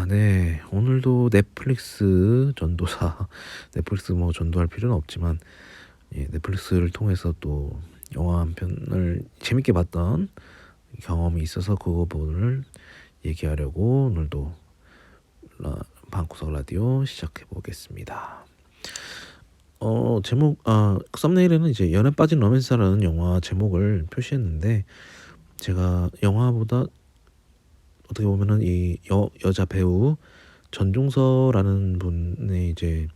아, 네. 오늘도 넷플릭스 전도사, 넷플릭스 뭐 전도할 필요는 없지만, 예, 넷플릭스를 통해서 또 영화 한 편을 재밌게 봤던 경험이 있어서 그거 부분을 얘기하려고 오늘도 라, 방구석 라디오 시작해 보겠습니다. 어, 제목, 아, 썸네일에는 이제 연애 빠진 로맨스라는 영화 제목을 표시했는데, 제가 영화보다 어떻게 보면은 이 여, 여자 배우 전종서라는 분의 이제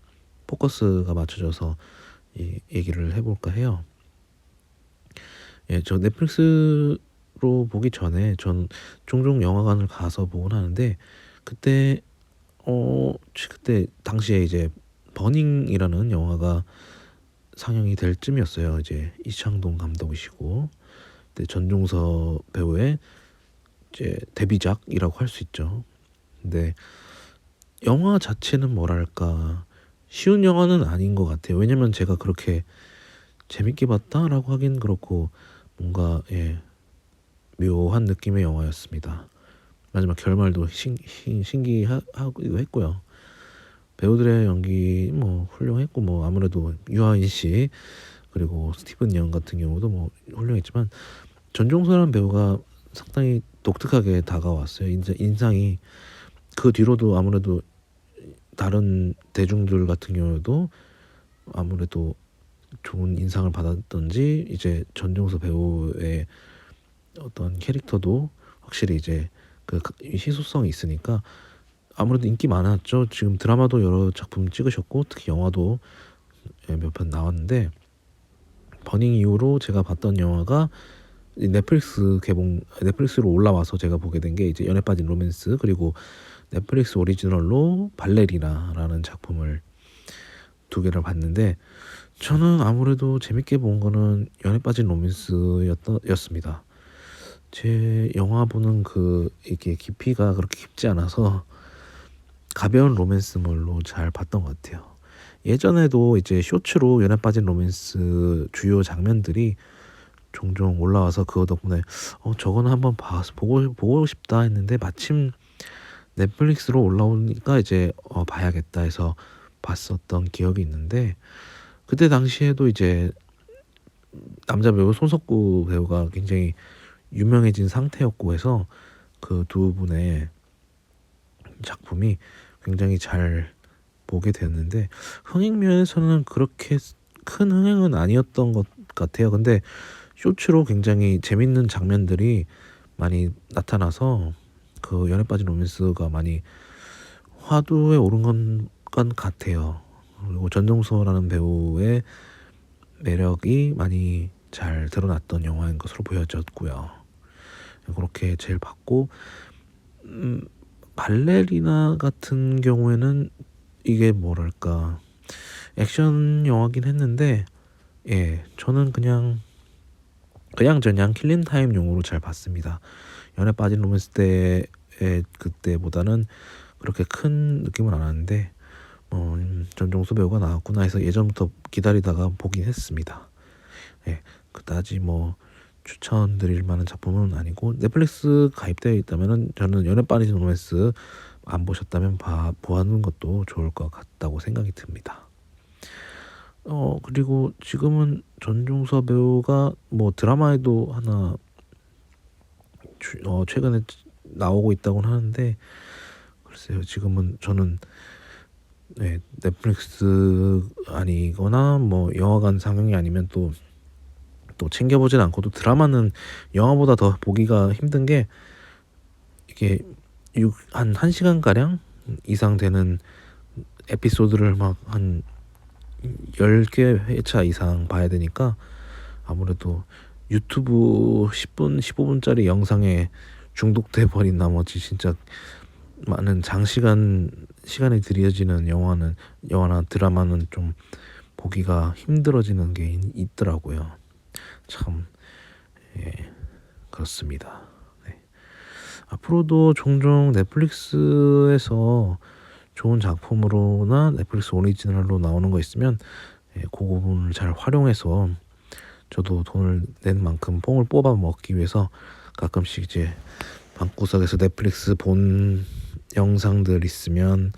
포커스가 맞춰져서 이 얘기를 해볼까 해요. 예, 저 넷플릭스로 보기 전에 전 종종 영화관을 가서 보곤 하는데 그때 어 그때 당시에 이제 버닝이라는 영화가 상영이 될 쯤이었어요. 이제 이창동 감독이시고 전종서 배우의 이제 데뷔작이라고 할 수 있죠. 근데 영화 자체는 뭐랄까 쉬운 영화는 아닌 것 같아요. 왜냐면 제가 그렇게 재밌게 봤다라고 하긴 그렇고 뭔가 예 묘한 느낌의 영화였습니다. 마지막 결말도 신, 신, 신기하기도 했고요. 배우들의 연기 뭐 훌륭했고 뭐 아무래도 유아인 씨 그리고 스티븐 영 같은 경우도 뭐 훌륭했지만 전종서라는 배우가 상당히 독특하게 다가왔어요. 인자, 인상 이 그 뒤로도 아무래도 다른 대중들 같은 경우도 아무래도 좋은 인상을 받았던지 이제 전종서 배우의 어떤 캐릭터도 확실히 이제 그 희소성이 있으니까 아무래도 인기 많았죠. 지금 드라마도 여러 작품 찍으셨고 특히 영화도 몇 편 나왔는데 버닝 이후로 제가 봤던 영화가 넷플릭스 개봉 넷플릭스로 올라와서 제가 보게 된 게 이제 연애 빠진 로맨스 그리고 넷플릭스 오리지널로 발레리나라는 작품을 두 개를 봤는데 저는 아무래도 재밌게 본 거는 연애 빠진 로맨스였습니다. 제 영화 보는 그 이게 깊이가 그렇게 깊지 않아서 가벼운 로맨스물로 잘 봤던 것 같아요. 예전에도 이제 쇼츠로 연애 빠진 로맨스 주요 장면들이 종종 올라와서 그거 덕분에 어 저거는 한번 봐서 보고 보고 싶다 했는데 마침 넷플릭스로 올라오니까 이제 어 봐야겠다 해서 봤었던 기억이 있는데 그때 당시에도 이제 남자 배우 손석구 배우가 굉장히 유명해진 상태였고 해서 그 두 분의 작품이 굉장히 잘 보게 됐는데 흥행 면에서는 그렇게 큰 흥행은 아니었던 것 같아요. 근데 쇼츠로 굉장히 재밌는 장면들이 많이 나타나서 그 연애 빠진 로맨스가 많이 화두에 오른 건, 건 같아요. 그리고 전종서라는 배우의 매력이 많이 잘 드러났던 영화인 것으로 보여졌고요. 그렇게 제일 봤고 음, 발레리나 같은 경우에는 이게 뭐랄까 액션 영화긴 했는데 예 저는 그냥 그냥 저냥 킬링타임용으로 잘 봤습니다. 연애 빠진 로맨스 때의 그때보다는 그렇게 큰 느낌은 안 왔는데 어, 전종수 배우가 나왔구나 해서 예전부터 기다리다가 보긴 했습니다. 예, 그다지 뭐 추천드릴 만한 작품은 아니고 넷플릭스 가입되어 있다면은 저는 연애 빠진 로맨스 안 보셨다면 봐 보는 것도 좋을 것 같다고 생각이 듭니다. 어 그리고 지금은 전종서 배우가 뭐 드라마에도 하나 주, 어 최근에 나오고 있다고는 하는데 글쎄요 지금은 저는 네, 넷플릭스 아니거나 뭐 영화관 상영이 아니면 또또 챙겨보진 않고도 드라마는 영화보다 더 보기가 힘든 게 이게 한 1시간 가량 이상 되는 에피소드를 막한 10개 회차 이상 봐야 되니까 아무래도 유튜브 10분, 15분짜리 영상에 중독돼 버린 나머지 진짜 많은 장시간 시간이 들여지는 영화는 영화나 드라마는 좀 보기가 힘들어지는 게 있더라고요. 참 예, 그렇습니다. 네. 앞으로도 종종 넷플릭스에서 좋은 작품으로나 넷플릭스 오리지널로 나오는 거 있으면 예, 그 부분을 잘 활용해서 저도 돈을 낸 만큼 뽕을 뽑아 먹기 위해서 가끔씩 이제 방구석에서 넷플릭스 본 영상들 있으면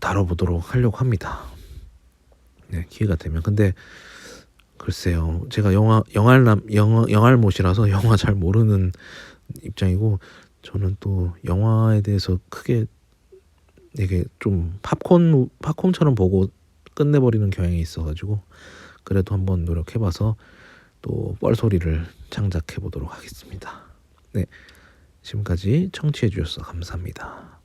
다뤄보도록 하려고 합니다. 네, 기회가 되면. 근데 글쎄요, 제가 영화 영알남 영어 영알못이라서 영화 잘 모르는 입장이고 저는 또 영화에 대해서 크게 되게 좀 팝콘 팝콘처럼 보고 끝내버리는 경향이 있어가지고 그래도 한번 노력해봐서 또 뻘소리를 창작해 보도록 하겠습니다. 네, 지금까지 청취해 주셔서 감사합니다.